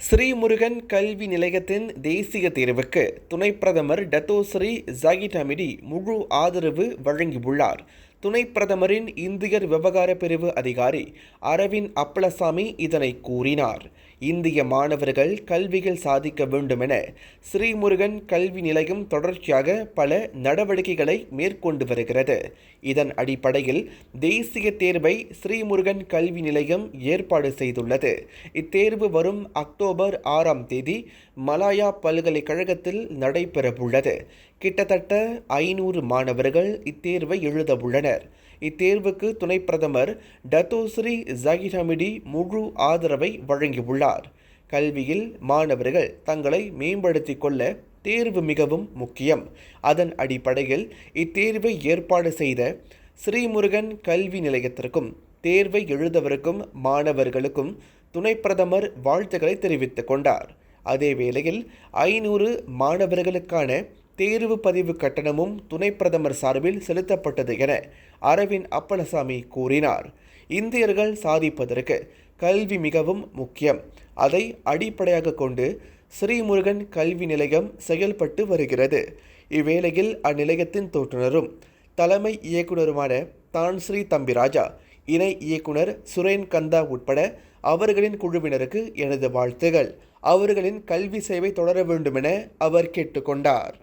ஸ்ரீமுருகன் கல்வி நிலையத்தின் தேசிய தேர்வுக்கு துணை பிரதமர் டத்தோஸ்ரீ ஜாகிட் அமிடி முழு ஆதரவு வழங்கியுள்ளார். துணை பிரதமரின் இந்தியர் விவகார பிரிவு அதிகாரி அரவிந்த் அப்பளசாமி இதனை கூறினார். இந்திய மாணவர்கள் கல்வியில் சாதிக்க வேண்டுமென ஸ்ரீமுருகன் கல்வி நிலையம் தொடர்ச்சியாக பல நடவடிக்கைகளை மேற்கொண்டு வருகிறது. இதன் அடிப்படையில் தேசிய தேர்வை ஸ்ரீமுருகன் கல்வி நிலையம் ஏற்பாடு செய்துள்ளது. இத்தேர்வு வரும் அக்டோபர் ஆறாம் தேதி மலாயா பல்கலைக்கழகத்தில் நடைபெறவுள்ளது. கிட்டத்தட்ட ஐநூறு மாணவர்கள் இத்தேர்வை எழுத உள்ளனர் இத்தேர்வுக்கு துணை பிரதமர் டத்தோஸ்ரீ ஜாகிர் ஹமிடி முழு ஆதரவை வழங்கியுள்ளார். கல்வியில் மாணவர்கள் தங்களை மேம்படுத்திக் கொள்ள தேர்வு மிகவும் முக்கியம். அதன் அடிப்படையில் இத்தேர்வை ஏற்பாடு செய்த ஸ்ரீமுருகன் கல்வி நிலையத்திற்கும் தேர்வை எழுதவிருக்கும் மாணவர்களுக்கும் துணை பிரதமர் வாழ்த்துக்களை தெரிவித்துக் கொண்டார். அதே வேளையில் ஐநூறு மாணவர்களுக்கான தேர்வு பதிவு கட்டணமும் துணை பிரதமர் சார்பில் செலுத்தப்பட்டது என அரவிந்த் அப்பலசாமி கூறினார். இந்தியர்கள் சாதிப்பதற்கு கல்வி மிகவும் முக்கியம். அதை அடிப்படையாக கொண்டு ஸ்ரீமுருகன் கல்வி நிலையம் செயல்பட்டு வருகிறது. இவ்வேளையில் அந்நிலையத்தின் தோற்றுநரும் தலைமை இயக்குநருமான தான் ஸ்ரீ தம்பிராஜா இணை இயக்குனர் சுரேன் கந்தா உட்பட அவர்களின் குழுவினருக்கு எனது வாழ்த்துகள். அவர்களின் கல்வி சேவை தொடர வேண்டுமென அவர் கேட்டுக்கொண்டார்.